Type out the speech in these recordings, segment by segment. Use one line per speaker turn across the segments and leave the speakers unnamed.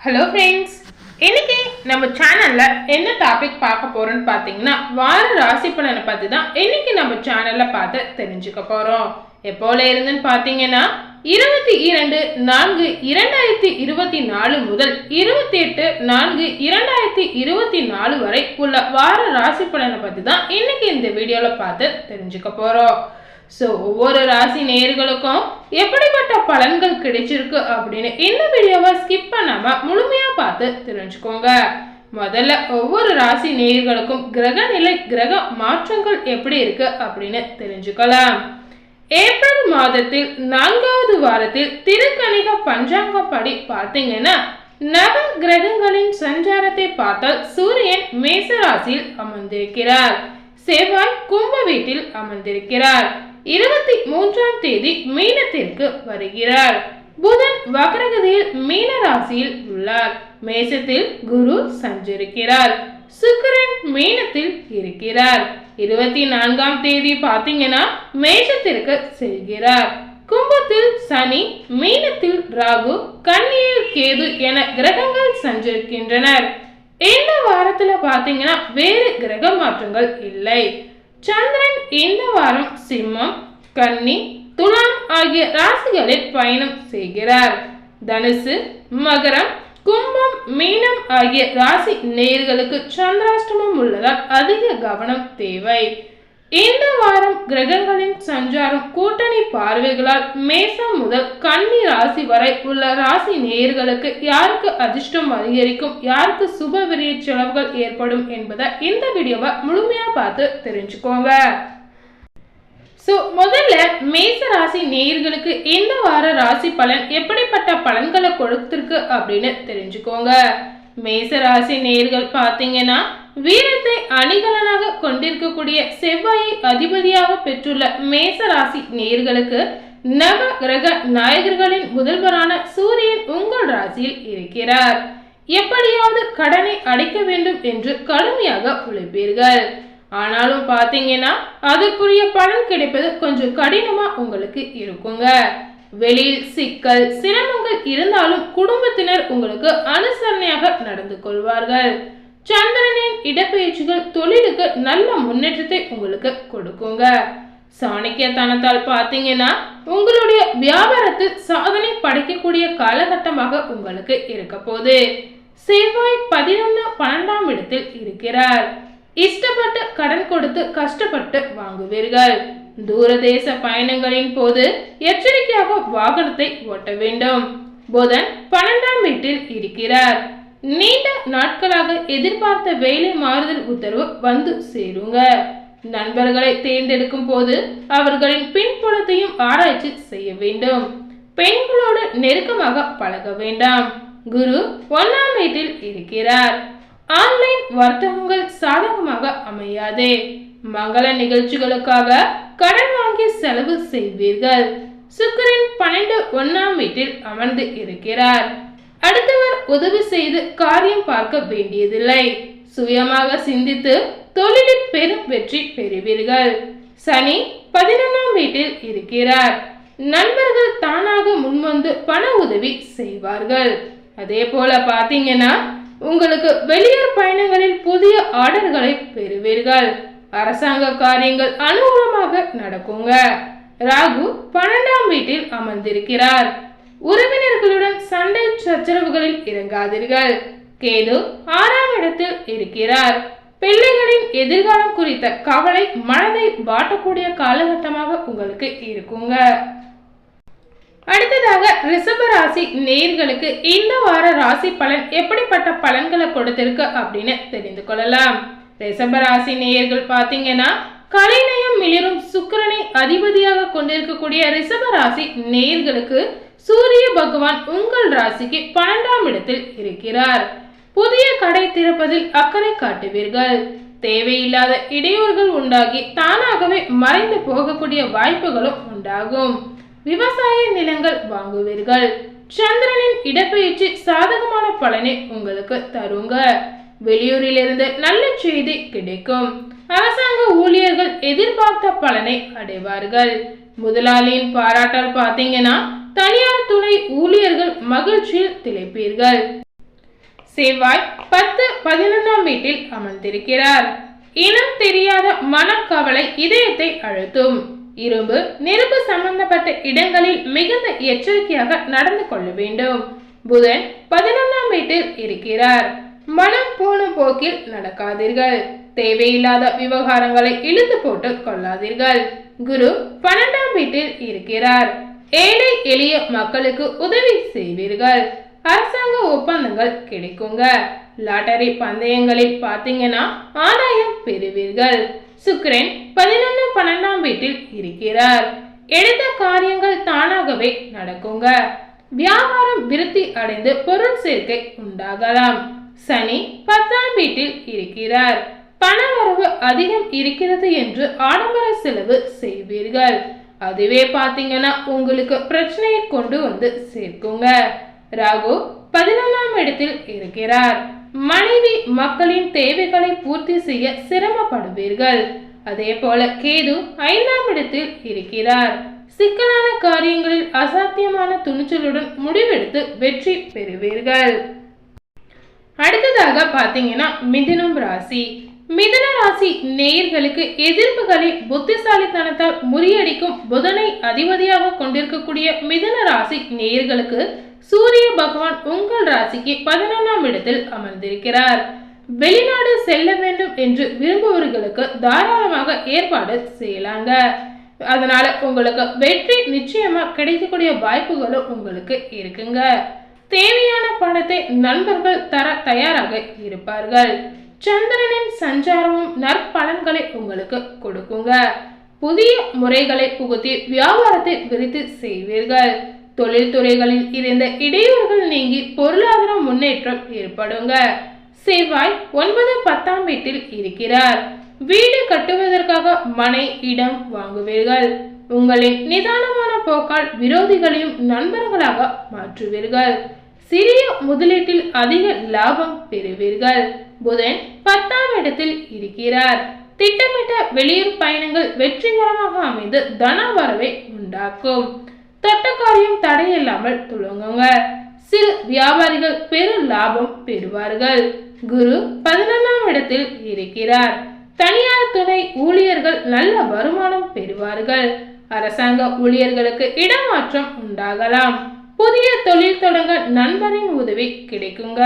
Hello friends இன்னைக்கு நம்ம சேனல்ல என்ன டாபிக் பார்க்க போறோம்னு பார்த்தீங்கன்னா வார ராசி பலனை பத்தி தான் இன்னைக்கு நம்ம சேனல்ல பார்த்து தெரிஞ்சுக்க போறோம். எப்போல இருந்துன்னு பார்த்தீங்கன்னா இருபத்தி இரண்டு நான்கு இரண்டாயிரத்தி இருபத்தி நாலு முதல் இருபத்தி எட்டு நான்கு இரண்டாயிரத்தி இருபத்தி நாலு வரை உள்ள வார ராசி பலனை பத்தி தான் இன்னைக்கு இந்த வீடியோல பார்த்து தெரிஞ்சுக்க போறோம். ஸோ ஒவ்வொரு ராசி நேயர்களுக்கும் எப்படிப்பட்ட பலன்கள் கிடைச்சிருக்கு அப்படின்னு இந்த வீடியோவை ஸ்கிப் பண்ணாமல் முழுமையாக பார்த்து தெரிஞ்சுக்கோங்க. முதல்ல ஒவ்வொரு ராசி நேயர்களுக்கும் கிரக நிலை கிரக மாற்றங்கள் எப்படி இருக்கு அப்படின்னு தெரிஞ்சுக்கலாம். ஏப்ரல் மாதத்தில் நான்காவது வாரத்தில் திருக்கணிக பஞ்சாங்கப்படி பார்த்தீங்கன்னா நவ கிரகங்களின் சஞ்சாரத்தை பார்த்தால் சூரியன் மேச ராசியில் அமர்ந்திருக்கிறார். செவ்வாய் கும்ப வீட்டில் அமர்ந்திருக்கிறார். இருபத்தி மூன்றாம் தேதி மீனத்திற்கு வருகிறார். புதன் வக்ரகதியில் மீன ராசியில் உள்ளார். மேசத்தில் குரு சஞ்சரிக்கிறார். சுக்கிரன் மீனத்தில் இருக்கிறார். இருபத்தி நான்காம் தேதி பார்த்தீங்கன்னா மேஷத்திற்கு செல்கிறார். கும்பத்தில் சனி மீனத்தில் ராகு கண்ணியில் கேது என கிரகங்கள் சஞ்சரிக்கின்றனர். இந்த வாரத்துல பாத்தீங்கன்னா வேறு கிரக மாற்றங்கள் இல்லை. சந்திரன் இந்த வாரம் சிம்மம் கன்னி துலாம் ஆகிய ராசிகளில் பயணம் செய்கிறார். தனுசு மகரம் கும்பம் மீனம் ஆகிய ராசி நேர்களுக்கு சந்திராஷ்டமம் உள்ளதால் அதிக கவனம் தேவை. இந்த வாரம் கிரகங்களின் சஞ்சாரம் கூட்டணி பார்வைகளால் மேசம் முதல் கன்னி ராசி வரை உள்ள ராசி நேயர்களுக்கு யாருக்கு அதிர்ஷ்டம் அதிகரிக்கும் யாருக்கு சுப விரிய செலவுகள் ஏற்படும் என்பதை இந்த வீடியோவை முழுமையா பார்த்து தெரிஞ்சுக்கோங்க. ஸோ முதல்ல மேச ராசி நேயர்களுக்கு இந்த வார ராசி பலன் எப்படிப்பட்ட பலன்களை கொடுத்திருக்கு அப்படின்னு தெரிஞ்சுக்கோங்க. மேச ராசி நேயர்கள் பார்த்தீங்கன்னா வீரத்தை அணிகலனாக கொண்டிருக்கக்கூடிய செவ்வாயை அதிபதியாக பெற்றுள்ள மேச ராசி நேர்களுக்கு நவ கிரக நாயகர்களின் முதல்வரான சூரியன் உங்கள் ராசியில் இருக்கிறார். எப்படியாவது கடனை அடைக்க வேண்டும் என்று கடுமையாக உழைப்பீர்கள். ஆனாலும் பாத்தீங்கன்னா அதற்குரிய பலன் கிடைப்பது கொஞ்சம் கடினமா உங்களுக்கு இருக்குங்க. வெளியில் சிக்கல் சிரமங்கள் இருந்தாலும் குடும்பத்தினர் உங்களுக்கு அனுசரணையாக நடந்து கொள்வார்கள். சந்திரனின் இடப்பெயர்ச்சிகள் தொழிலுக்கு நல்ல முன்னேற்றத்தை உங்களுக்கு கொடுக்குங்க. சாணிக்கியத்தனத்தால் பார்த்தீங்கன்னா உங்களுடைய வியாபாரத்தில் சாதனை படைக்கக்கூடிய காலகட்டமாக உங்களுக்கு இருக்க போது செவ்வாய் பதினொன்று பன்னெண்டாம் இடத்தில் இருக்கிறார். இஷ்டப்பட்டு கடன் கொடுத்து கஷ்டப்பட்டு வாங்குவீர்கள். தூரதேச பயணங்களின் போது எச்சரிக்கையாக வாகனத்தை ஓட்ட வேண்டும். புதன் பன்னெண்டாம் வீட்டில் இருக்கிறார். நீண்ட நாட்களாக எதிர்பார்த்த வேலை மாறுதல் உத்தரவு வந்து சேருங்க. நண்பர்களை தேர்ந்தெடுக்கும் போது அவர்களின் பின்புலத்தையும் ஆராய்ச்சி செய்ய வேண்டும். பெண்களோடு நெருக்கமாக பழக வேண்டாம். குரு ஒன்னாம் வீட்டில் இருக்கிறார். ஆன்லைன் வர்த்தகங்கள் சாதகமாக அமையாதே. மங்கள நிகழ்ச்சிகளுக்காக கடன் வாங்கி செலவு செய்வீர்கள். சுக்கரின் பன்னெண்டு ஒன்னாம் வீட்டில் அமர்ந்து இருக்கிறார். அடுத்தவர் உதவி செய்து காரியம் பார்க்க வேண்டியதில்லை. சுயமாக சிந்தித்து தொழிலில் பெரும் வெற்றி பெறுவீர்கள். சனி பதினொன்றாம் வீட்டில் இருக்கிறார். நண்பர்கள் தானாக முன்வந்து பண உதவி செய்வார்கள். அதே போல பார்த்தீங்கன்னா உங்களுக்கு வெளியூர் பயணங்களில் புதிய ஆர்டர்களை பெறுவீர்கள். அரசாங்க காரியங்கள் அனுகூலமாக நடக்குங்க. ராகு பன்னெண்டாம் வீட்டில் அமர்ந்திருக்கிறார். மற்றவர்களுடன் சண்டை சச்சரவுகளில் இறங்காதீர்கள். கேது ஆறாம் இடத்தில் இருக்கிறார். பிள்ளைகளின் எதிர்காலம் குறித்த கவலை மனதை வாட்டக்கூடிய காலகட்டமாக உங்களுக்கு இருக்குங்க. அடுத்ததாக ரிஷப ராசி நேர்களுக்கு இந்த வார ராசி பலன் எப்படிப்பட்ட பலன்களை கொடுத்திருக்கு அப்படின்னு தெரிந்து கொள்ளலாம். ரிஷப ராசி நேயர்கள் பார்த்தீங்கன்னா கலைநயம் மிளிரும் சுக்கரனை அதிபதியாக கொண்டிருக்கக்கூடிய ரிஷப ராசி நேர்களுக்கு சூரிய பகவான் உங்கள் ராசிக்கு பன்னெண்டாம் இடத்தில் இருக்கிறார். புதிய கடை திறப்பதில் அக்கறை காட்டுவீர்கள். தேவையில்லாத இடையூறுகள் உண்டாகி தானாகவே மறைந்து போகக்கூடிய வாய்ப்புகளும் உண்டாகும். விவசாய நிலங்கள் வாங்குவீர்கள். சந்திரனின் இடப்பெயர்ச்சி சாதகமான பலனை உங்களுக்கு தருங்க. வெளியூரிலிருந்து நல்ல செய்தி கிடைக்கும். அரசாங்க ஊழியர்கள் எதிர்பார்த்த பலனை அடைவார்கள். முதலாளியின் பாராட்டல் பார்த்தீங்கன்னா தனியார் துணை ஊழியர்கள் மகிழ்ச்சியில் திளைப்பீர்கள். செவ்வாய் பத்து பதினொன்றாம் வீட்டில் அமர்ந்திருக்கிறார். இனம் தெரியாத மனக்கவலை இதயத்தை அழுத்தும். இரும்பு நெருப்பு சம்பந்தப்பட்ட இடங்களில் மிகுந்த எச்சரிக்கையாக நடந்து கொள்ள வேண்டும். புதன் பதினொன்றாம் வீட்டில் இருக்கிறார். மனம் போன போக்கில் நடக்காதீர்கள். தேவையில்லாத விவகாரங்களை இழுத்து போட்டு கொள்ளாதீர்கள். குரு பன்னெண்டாம் வீட்டில் இருக்கிறார். ஏழை எளிய மக்களுக்கு உதவி செய்வீர்கள். அரசாங்க ஒப்பந்தங்கள் கிடைக்குங்க. லாட்டரி பந்தயங்களை பார்த்தீங்கன்னா ஆதாயம் பெறுவீர்கள். சுக்கிரன் பதினொன்று பன்னெண்டாம் வீட்டில் இருக்கிறார். எடுத்த காரியங்கள் தானாகவே நடக்குங்க. வியாபாரம் விருத்தி அடைந்து பொருள் சேர்க்கை உண்டாகலாம். சனி பத்தாம் வீட்டில் இருக்கிறார். பணவரவு அதிகம் இருக்கிறது என்று ஆடம்பர செலவு செய்வீர்கள். அதுவே பார்த்தீங்கன்னா உங்களுக்கு பிரச்சனையை கொண்டு வந்து சேர்க்குங்க. ராகு பதினொன்றாம் இடத்தில் இருக்கிறார். மனைவி மக்களின் தேவைகளை பூர்த்தி செய்ய சிரமப்படுவீர்கள். அதே போல கேது ஐந்தாம் இடத்தில் இருக்கிறார். சிக்கலான காரியங்களில் அசாத்தியமான துணிச்சலுடன் முடிவெடுத்து வெற்றி பெறுவீர்கள். அடுத்ததாக பார்த்தீங்கன்னா மிதுனம் ராசி. மிதன ராசி நேயர்களுக்கு எதிர்ப்புகளை புத்திசாலித்தனத்தால் முறியடிக்கும் புதனை அதிபதியாக கொண்டிருக்கக்கூடிய மிதன ராசி நேயர்களுக்கு சூரிய பகவான் உங்கள் ராசிக்கு பதினொன்றாம் இடத்தில் அமர்ந்திருக்கிறார். வெளிநாடு செல்ல வேண்டும் என்று விரும்புபவர்களுக்கு தாராளமாக ஏற்பாடு செய்யலாங்க. அதனால உங்களுக்கு வெற்றி நிச்சயமா கிடைக்கக்கூடிய வாய்ப்புகளும் உங்களுக்கு இருக்குங்க. தேவையான பணத்தை நண்பர்கள் தர தயாராக இருப்பார்கள். சந்திரனின் சஞ்சாரமும் நற்பலன்களை உங்களுக்கு கொடுக்குங்க. புதிய முறைகளை புகுத்தி வியாபாரத்தை விரித்து செய்வீர்கள். தொழில்துறைகளில் இருந்த இடையூறுகள் நீங்கி பொருளாதார முன்னேற்றம் ஏற்படுங்க. செவ்வாய் ஒன்பது பத்தாம் வீட்டில் இருக்கிறார். வீடு கட்டுவதற்காக மனை இடம் வாங்குவீர்கள். உங்களின் நிதானமான போக்கால் விரோதிகளையும் நண்பர்களாக மாற்றுவீர்கள். சிறிய முதலீட்டில் அதிக லாபம் பெறுவீர்கள். புதன் பத்தாம் இடத்தில் இருக்கிறார். திட்டமிட்ட வெளியூர் பயணங்கள் வெற்றிகரமாக அமைந்து தன வரவை உண்டாக்கும். தொட்ட காரியம் தடையில்லாமல் துவங்குங்க. சிறு வியாபாரிகள் பெரு லாபம் பெறுவார்கள். குரு பதினொன்றாம் இடத்தில் இருக்கிறார். தனியார் துணை ஊழியர்கள் நல்ல வருமானம் பெறுவார்கள். அரசாங்க ஊழியர்களுக்கு இடமாற்றம் உண்டாகலாம். புதிய தொழில் தொடங்க நண்பரின் உதவி கிடைக்குங்க.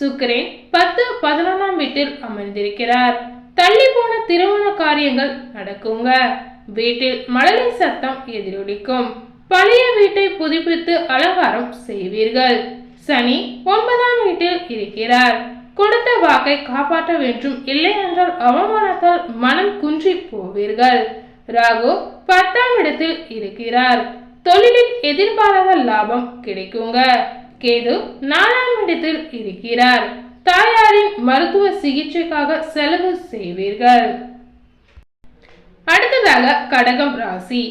சுக்கிரன் பத்து பதினொன்றாம் வீட்டில் அமர்ந்திருக்கிறார். தள்ளி போன திருமண காரியங்கள் நடக்குங்க. வீட்டில் மழலை சத்தம் எதிரொலிக்கும். பழைய வீட்டை புதுப்பித்து அலங்காரம் செய்வீர்கள். சனி ஒன்பதாம் வீட்டில் இருக்கிறார். கொடுத்த வாக்கை காப்பாற்ற வேண்டும் இல்லை என்றால் அவமானத்தால் மனம் குன்றி போவீர்கள். ராகு பத்தாம் இடத்தில் இருக்கிறார். தொழிலில் எதிர்பாராத லாபம் கிடைக்குங்க. கேது நாலாம் இடத்தில் இருக்கிறார். தாயாரின் மருத்துவ சிகிச்சைக்காக செலவு செய்வீர்கள். அடுத்ததாக கடகம் ராசி.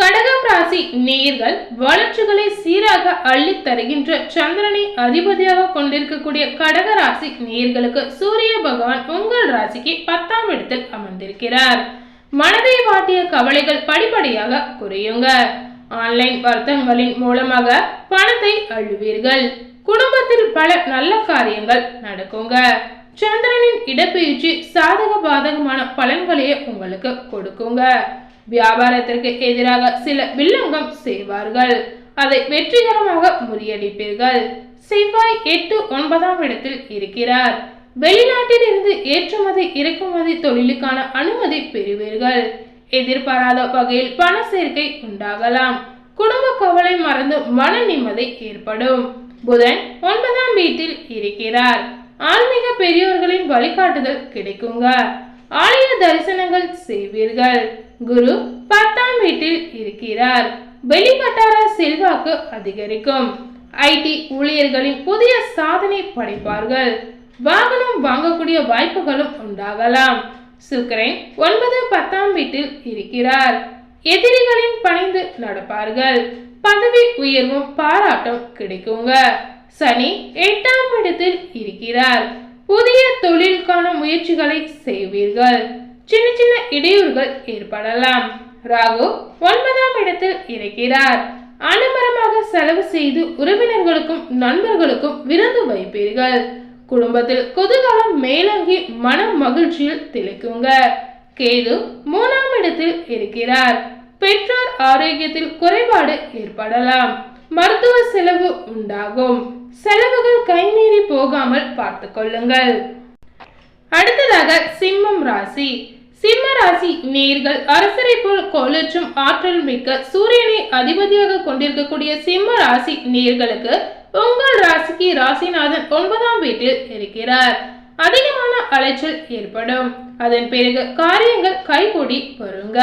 கடகம் ராசி நேர்கள் வளர்ச்சிகளை சீராக அள்ளி தருகின்ற சந்திரனை அதிபதியாக கொண்டிருக்கக்கூடிய கடக ராசி நேர்களுக்கு சூரிய பகவான் உங்கள் ராசிக்கு பத்தாம் இடத்தில் அமர்ந்திருக்கிறார். மனதை வாட்டிய கவலைகள் படிப்படியாக குறையுங்க. ஆன்லைன் வர்த்தகங்களின் மூலமாக பணத்தை அழுவீர்கள் குடும்பத்தில் பல நல்ல காரியங்கள் நடக்குங்க. சந்திரனின் இடப்பெயர்ச்சி சாதக பாதகமான பலன்களையே உங்களுக்கு கொடுக்குங்க. வியாபாரத்திற்கு எதிராக சில வில்லங்கம் செய்வார்கள். அதை வெற்றிகரமாக முறியடிப்பீர்கள். செவ்வாய் எட்டு ஒன்பதாம் இடத்தில் இருக்கிறார். வெளிநாட்டில் இருந்து ஏற்றுமதி இறக்குமதி தொழிலுக்கான அனுமதி பெறுவீர்கள். எதிர்பாராத வகையில் பண சேர்க்கை உண்டாகலாம். குடும்ப கவலை மறந்து மன நிம்மதி ஏற்படும். புதன் ஒன்பதாம் வீட்டில் இருக்கிறார். ஆன்மீக பெரியோர்களின் வழிகாட்டுதல் கிடைக்குங்க. ஆலய தரிசனங்கள் செய்வீர்கள். குரு பத்தாம் வீட்டில் இருக்கிறார். வெளிவட்டார செல்வாக்கு அதிகரிக்கும். ஐடி ஊழியர்களின் புதிய சாதனை படைப்பார்கள். வாகனம் வாங்கக்கூடிய வாய்ப்புகளும் உண்டாகலாம். சுக்கரன் ஒன்பது பத்தாம் வீட்டில் இருக்கிறார். எதிரிகளின் பணிந்து நடப்பார்கள். பதவி உயர்வும் பாராட்டம் கிடைக்குங்க. சனி எட்டாம் இடத்தில் இருக்கிறார். புதிய தொழிலுக்கான முயற்சிகளை செய்வீர்கள். சின்ன சின்ன இடையூறுகள் ஏற்படலாம். ராகு ஒன்பதாம் இடத்தில் இருக்கிறார். அனுமரமாக செலவு செய்து உறவினர்களுக்கும் நண்பர்களுக்கும் விருந்து வைப்பீர்கள். குடும்பத்தில் குதூகலம் மேலோங்கி மன மகிழ்ச்சியில் திளைக்குங்க. கேது மூணாம் இடத்தில் இருக்கிறார். பெற்றோர் ஆரோக்கியத்தில் குறைபாடு ஏற்படலாம். மருத்துவ செலவு உண்டாகும். செலவுகள் கைமீறி போகாமல் பார்த்து கொள்ளுங்கள். அடுத்ததாக சிம்மம் ராசி. சிம்ம ராசி நேர்கள் அரசரை போல் கொளுச்சும் ஆற்றல் மிக்க சூரியனை அதிபதியாக கொண்டிருக்கக்கூடிய சிம்ம ராசி நேர்களுக்கு உங்கள் ராசிக்கு ராசிநாதன் ஒன்பதாம் வீட்டில் இருக்கிறார். அதிகமான அலைச்சல் ஏற்படும். அதன் பிறகு காரியங்கள் கைகூடி வருங்க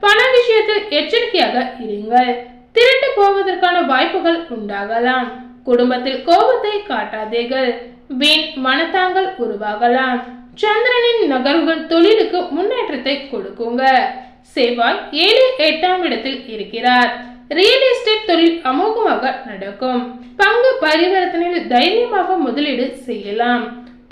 பண விஷயத்தில் எச்சரிக்கையாக இருங்கள். திருட்டு போவதற்கான வாய்ப்புகள் உண்டாகலாம். குடும்பத்தில் கோபத்தை காட்டாதீர்கள். வீண் மனத்தாங்கள் உருவாகலாம். சந்திரனின் நகர்வுகள் தொழிலுக்கு முன்னேற்றத்தை கொடுக்குங்க. செவ்வாய் ஏழு எட்டாம் இடத்தில் இருக்கிறார். ரியல் எஸ்டேட் தொழில் அமோகமாக நடக்கும். பங்கு பரிவர்த்தனையில் தைரியமாக முதலீடு செய்யலாம்.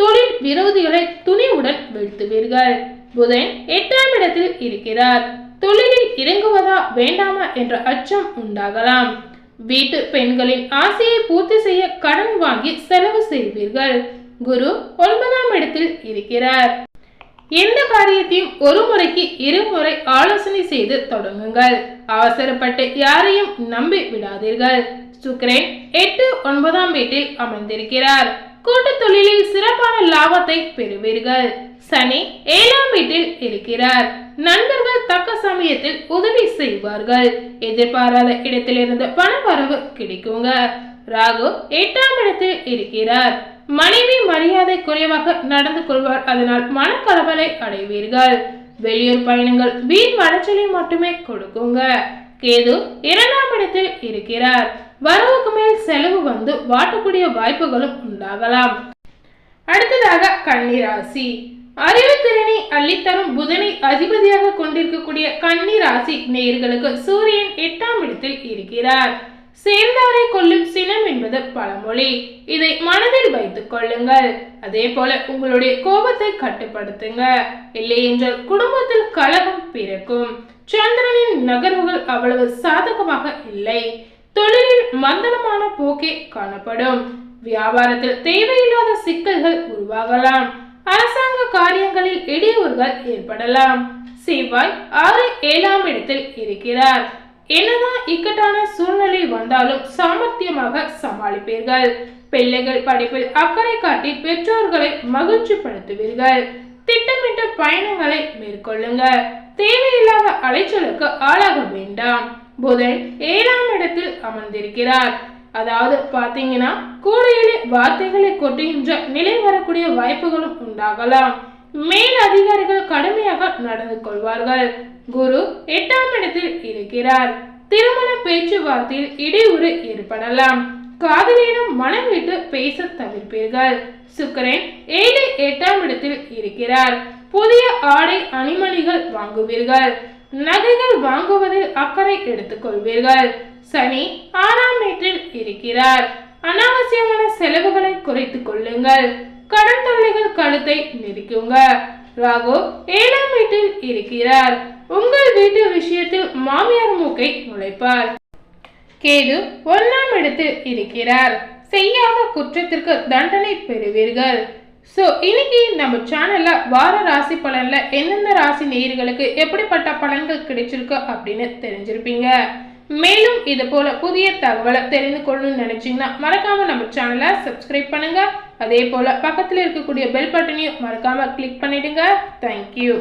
தொழில் விரோதிகளை துணிவுடன் வீழ்த்துவீர்கள். புதன் எட்டாம் இடத்தில் இருக்கிறார். தொழிலில் இறங்குவதா வேண்டாமா என்ற அச்சம் உண்டாகலாம். வீட்டு பெண்களின் ஆசையை பூர்த்தி செய்ய கடன் வாங்கி செலவு செய்வீர்கள். குரு ஒன்பதாம் இடத்தில் இருக்கிறார். எந்த காரியத்தையும் ஒரு முறைக்கு இருமுறை ஆலோசனை செய்து தொடங்குங்கள். அவசரப்பட்டு யாரையும் நம்பி விடாதீர்கள். சுக்ரேன் எட்டு ஒன்பதாம் வீட்டில் அமர்ந்திருக்கிறார். கூட்டு தொழிலில் சிறப்பான லாபத்தை பெறுவீர்கள். சனி ஏழாம் வீட்டில் இருக்கிறார். நண்பர்கள் தக்க சமயத்தில் உதவி செய்வார்கள். எதிர்பாராத இடத்திலிருந்து பண வரவு கிடைக்குங்க. ராகு எட்டாம் இடத்தில் இருக்கிறார். மனைவி மரியாதை குறைவாக நடந்து கொள்வார். அதனால் மனக்கலவலை அடைவீர்கள். வெளியூர் பயணங்கள் வீண் வளர்ச்சலை மட்டுமே கொடுக்குங்க. கேது இரண்டாம் இடத்தில் இருக்கிறார். வரவுக்கு மேல் செலவு வந்து வாட்டக்கூடிய வாய்ப்புகளும் உண்டாகலாம். அடுத்ததாக கன்னிராசி. அறிவுத்திறனை அள்ளித்தரும் புதனை அதிபதியாக கொண்டிருக்கக்கூடிய கன்னிராசி நேயர்களுக்கு சூரியன் எட்டாம் இடத்தில் இருக்கிறார். சேர்ந்தாரை கொல்லும் சினம் என்பது பழமொழி. இதை மனதில் வைத்துக் கொள்ளுங்கள். அதே போல உங்களுடைய கோபத்தை கட்டுப்படுத்துங்க. இல்லை என்றால் குடும்பத்தில் கலகம் பிறக்கும். சந்திரனின் நகர்வுகள் அவ்வளவு சாதகமாக இல்லை. தொழிலில் மந்தனமான போக்கே காணப்படும். வியாபாரத்தில் தேவையில்லாத சிக்கல்கள் உருவாகலாம். அரசாங்க காரியங்களில் இடையூறுகள் ஏற்படலாம். செவ்வாய் ஆறு ஏழாம் இடத்தில் இருக்கிறார். என்னதான் இக்கட்டான சூழ்நிலை வந்தாலும் சாமர்த்தியமாக சமாளிப்பீர்கள். பிள்ளைகள் படிப்பில் அக்கறை காட்டி பெற்றோர்களை மகிழ்ச்சிப்படுத்துவீர்கள். திட்டமிட்ட பயணங்களை மேற்கொள்ளுங்க தேவையில்லாத அலைச்சலுக்கு ஆளாக வேண்டாம். புதன் ஏழாம் இடத்தில் அமர்ந்திருக்கிறார். அதாவது பாத்தீங்கன்னா கூடையிலே வார்த்தைகளை கொட்டுகின்ற நிலை வரக்கூடிய வாய்ப்புகளும் உண்டாகலாம். மேல் அதிகாரிகள் கடுமையாக நடந்து கொள்வார்கள். குரு எட்டாம் இடத்தில் இருக்கிறார். திருமண பேச்சுவார்த்தையில் இடையூறு ஏற்படலாம். காதலியிடம் மனம் விட்டு பேச தவிர்ப்பீர்கள். சுக்கரன் ஏழு எட்டாம் இடத்தில் இருக்கிறார். புதிய ஆடை அணிமணிகள் வாங்குவீர்கள். நகைகள் வாங்குவதில் அக்கறை எடுத்துக்கொள்வீர்கள். சனி ஆறாம் வீட்டில் இருக்கிறார். அனாவசியமான செலவுகளை குறைத்துக் கொள்ளுங்கள். கடன் தொல்லைகள் கழுத்தை நெருக்குங்க. ராகு ஏழாம் வீட்டில் இருக்கிறார். உங்கள் வீட்டு விஷயத்தில் மாமியார் மூக்கை நுழைப்பார் கேது ஒன்றாம் இடத்தில் இருக்கிறார். செய்யாத குற்றத்திற்கு தண்டனை பெறுவீர்கள். ஸோ இன்னைக்கு நம்ம சேனல்ல வார ராசி பலன்ல எந்தெந்த ராசி நேயர்களுக்கு எப்படிப்பட்ட பலன்கள் கிடைச்சிருக்கு அப்படின்னு தெரிஞ்சிருப்பீங்க. மேலும் இது போல புதிய தகவலை தெரிந்து கொள்ளணும்னு நினைச்சீங்கன்னா மறக்காம நம்ம சேனலை சப்ஸ்கிரைப் பண்ணுங்க. அதே போல பக்கத்தில் இருக்கக்கூடிய பெல் பட்டனையும் மறக்காம கிளிக் பண்ணிடுங்க. தேங்க்யூ